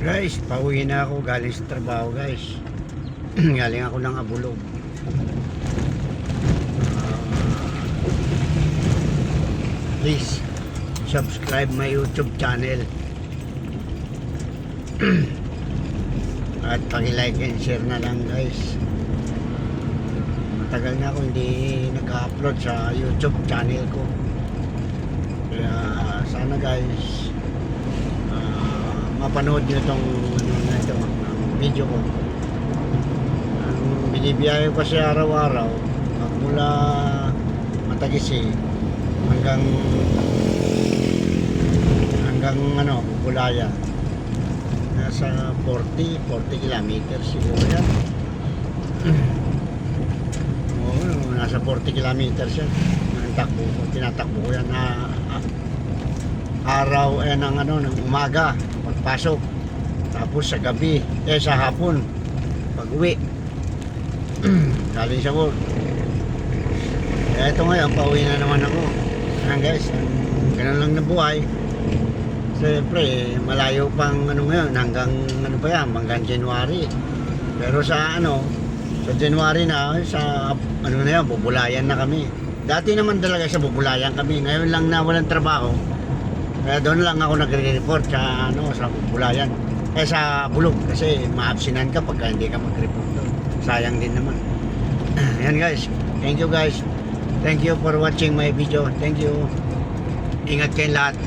Guys, pauwi na ako galing sa trabaho guys. galing ako ng Abulog. Ah, please, subscribe my YouTube channel. At paki-like and share na lang guys. Matagal na ako hindi nag-upload sa YouTube channel ko. Kaya sana guys, ah, mapanood nyo itong ano ito, video ko. Ang binibiyahe ko kasi araw-araw, mula Matagisi hanggang hanggang ano, Bulaya. Nasa 40, 40 kilometers siguro yan. Oo, nasa 40 kilometers yan. Ang tinatakbo ko yan na ah, araw eh ng ano ng umaga pagpasok. Tapos sa gabi eh sa hapon pag uwi galing sa work. Eh ito ngayon pauwi na naman ako. Ayan guys ganun lang na buhay. Siyempre malayo pang ano ngayon hanggang ano pa yan hanggang January. Pero sa ano sa January na sa ano na yan bubulayan na kami. Dati naman talaga sa bubulayan kami ngayon lang na walang trabaho kaya doon lang ako nagre-report sa ano sa Bulayan. Eh sa Bulog kasi maabsinan ka pagka hindi ka mag-report doon. Sayang din naman. Yan guys. Thank you guys. Thank you for watching my video. Thank you. Ingat kayong lahat.